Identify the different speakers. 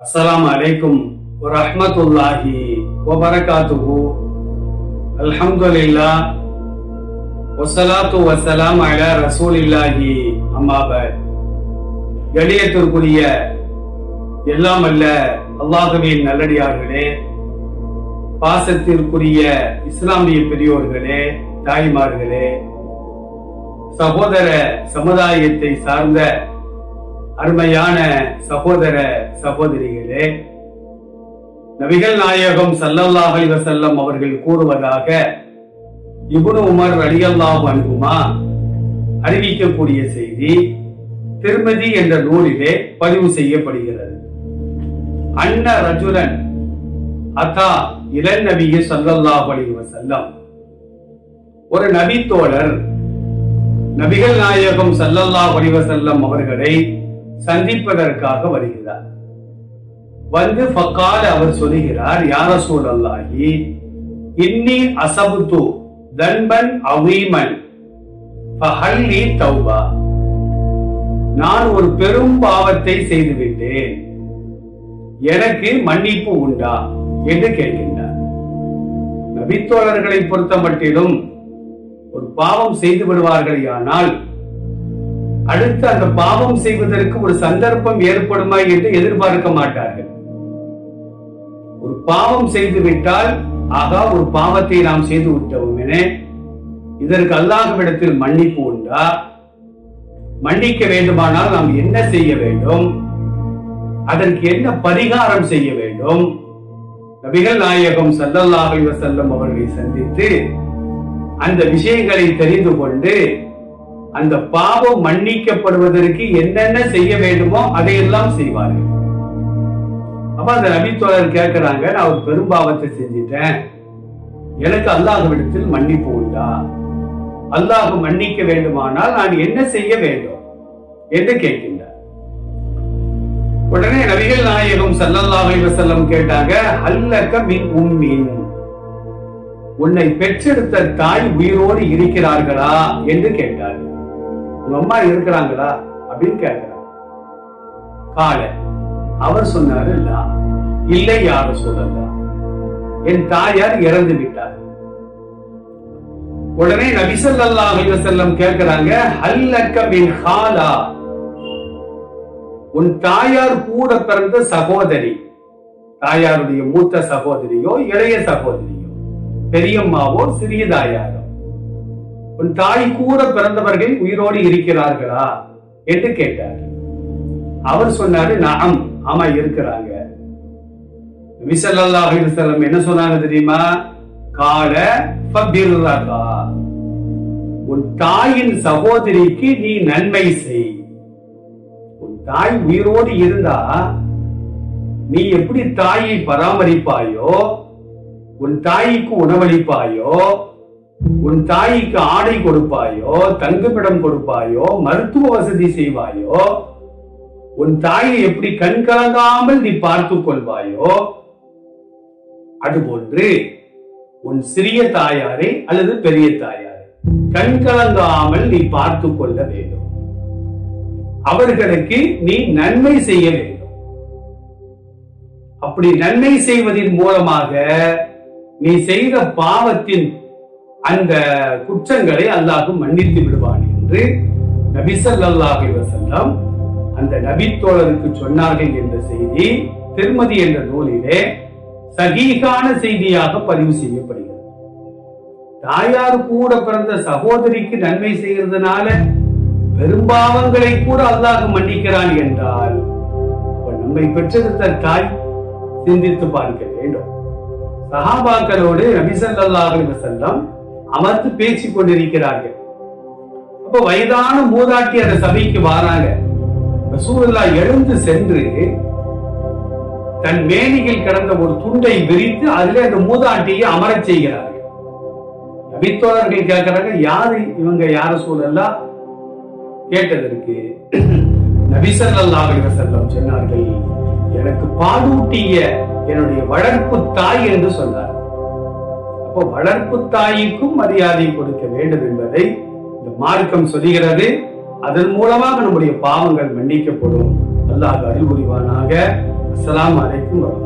Speaker 1: அஸ்லாம் அலைக்கும் ரஹமத்துல்லாஹி வபரகாத்துஹு. அல்ஹம்துலில்லா வசலாத்து வசலாம் அல ரசூலில்லாஹி அம்மாபர் எளியத்திற்குரிய எல்லாம் அல்ல அல்லாஹுவின் நல்லடியார்களே பாசத்திற்குரிய இஸ்லாமிய பெரியோர்களே தாய்மார்களே சகோதர சமுதாயத்தை சார்ந்த அருமையான சகோதர சகோதரிகளே நபிகள் நாயகம் சல்லல்லாஹ் செல்லம் அவர்கள் கூறுவதாக இபுனு உமர் ரலியல்லாஹு அன்ஹுமா அறிவிக்கக்கூடிய செய்தி திருமதி என்ற நூலிலே பதிவு செய்யப்படுகிறது. அன்ன ரஜுலன் அத்தா இளன் நபிய சல்லல்லாஹ் செல்லம் ஒரு நபி தோழர் நபிகள் நாயகம் சல்லல்லாஹ் அலைஹி வஸல்லம் அவர்களை சந்திப்பதற்காக வருகிறார். வந்து ஃபக்கால அவர் சொல்லுகிறார் யார சூழல்லாகி இன்னி அசபுத்து தன்பன் அவீமன் பஹல்லி தௌபா. நான் ஒரு பெரும் பாவத்தை செய்துவிட்டேன். எனக்கு மன்னிப்பு உண்டா என்று கேட்கின்றார். நபித்தோழர்களை பொறுத்த மட்டிலும் ஒரு பாவம் செய்து விடுவார்கள் ஆனால் அடுத்து அந்த பாவம் செய்வதற்கு ஒரு சந்தர்ப்பம் ஏற்படுமா என்று எதிர்பார்க்க மாட்டார்கள். ஒரு பாவம் செய்து விட்டால் ஆகா ஒரு பாவத்தை நாம் செய்து விட்டோம் என இதற்கு அல்லாஹ்விடத்தில் மன்னிப்பு உண்டா? மன்னிக்க வேண்டுமானால் நாம் என்ன செய்ய வேண்டும்? அதற்கு என்ன பரிகாரம் செய்ய வேண்டும்? நபிகள் நாயகம் ஸல்லல்லாஹு அலைஹி அவர்களை சந்தித்து அந்த விஷயங்களை தெரிந்து கொண்டு அந்த பாவம் மன்னிக்கப்படுவதற்கு என்னென்ன செய்ய வேண்டுமோ அதையெல்லாம் செய்வார்கள். அப்ப அந்த நபித்தோழர் கேட்கிறாங்க நான் ஒரு பெரும்பாவத்தை செஞ்சிட்டேன். எனக்கு அல்லாஹ்விடத்தில் மன்னிப்பு உண்டா? அல்லாஹ் மன்னிக்க வேண்டுமானால் நான் என்ன செய்ய வேண்டும் என்று கேட்கின்றார். உடனே நபிகள் நாயகம் ஸல்லல்லாஹு அலைஹி கேட்டாங்க அல்லக்க மின் உம்மின். உன்னை பெற்றெடுத்த தாய் உயிரோடு இருக்கிறார்களா? என்று கேட்டார்கள். உங்க அம்மா இருக்கிறாங்களா அப்படின்னு கேட்கிறார். கால அவர் சொன்னாரு இல்லை யாரும் சொல்லல. என் தாயார் இறந்து விட்டார். உடனே நபிசல்லா அலைஹி கேட்கிறாங்க ஹல்லக்க மின் ஹாலா. உன் தாயார் கூட பிறந்த சகோதரி தாயாருடைய மூத்த சகோதரியோ இளைய சகோதரியோ பெரியம்மாவோ சிறிய தாயார் உன் தாய் கூட பிறந்தவர்கள் உயிரோடு இருக்கிறார்களா? என்று கேட்டார். அவர் சொன்னாரு நாம் ஆமா இருக்கிறாங்க. விசல்லா செல்லம் என்ன சொன்னாங்க தெரியுமா? கால உன் தாயின் சகோதரிக்கு நீ நன்மை செய். உன் தாய் உயிரோடு இருந்தா நீ எப்படி தாயை பராமரிப்பாயோ உன் தாய்க்கு உணவளிப்பாயோ உன் தாய்க்கு ஆடை கொடுப்பாயோ தங்குமிடம் கொடுப்பாயோ மருத்துவ வசதி செய்வாயோ உன் தாயை எப்படி கண் கலங்காமல் நீ பார்த்துக் கொள்வாயோ அதுபோன்று உன் சிறிய தாயாரே அல்லது பெரிய தாயாரே கண் கலங்காமல் நீ பார்த்துக் கொள்ள வேண்டும். அவர்களுக்கு நீ நன்மை செய்ய வேண்டும். அப்படி நன்மை செய்வதன் மூலமாக நீ செய்த பாவத்தின் அந்த குற்றங்களை அல்லாஹு மன்னித்து விடுவான் என்று நபி ஸல்லல்லாஹு அலைஹி அந்த நபித்தோழருக்கு சொன்னார்கள் என்ற செய்தி திருமதி என்ற நூலிலே சகீகான செய்தியாக பதிவு செய்யப்படுகிறது. தாயார் கூட பிறந்த சகோதரிக்கு நன்மை செய்கிறதுனால பெரும்பாவங்களை கூட அல்லாஹ் மன்னிக்கிறான் என்றால் நம்மை பெற்றெடுத்த தாய் சிந்தித்து பார்க்க வேண்டும். சஹாபாக்களோடு நபிசல்லாஹு அலைஹி அமர்த்து பேசிக் கொண்டிருக்கிறார்கள். அப்ப வயதான மூதாட்டி அந்த சபைக்கு வாராங்க. சூழலா எழுந்து சென்று தன் மேனியில் கிடந்த ஒரு துண்டை விரித்து அதுல அந்த மூதாட்டியை அமரச் செய்கிறார்கள். நபித்தோழர்கள் கேட்கிறாங்க யாரு இவங்க? யார சூழல்லா கேட்டதற்கு நபிசல்லாஹு செல்லம் சொன்னார்கள் எனக்கு பாலூட்டிய என்னுடைய வளர்ப்பு தாய் என்று சொன்னார் அப்போ வளர்ப்பு தாய்க்கும் மரியாதை கொடுக்க வேண்டும் என்பதை இந்த மார்க்கம் சொல்லுகிறது. அதன் மூலமாக நம்முடைய பாவங்கள் மன்னிக்கப்படும். அல்லாஹ் அறிவுரிவானாக அஸ்லாம் அலைக்கும் வரும்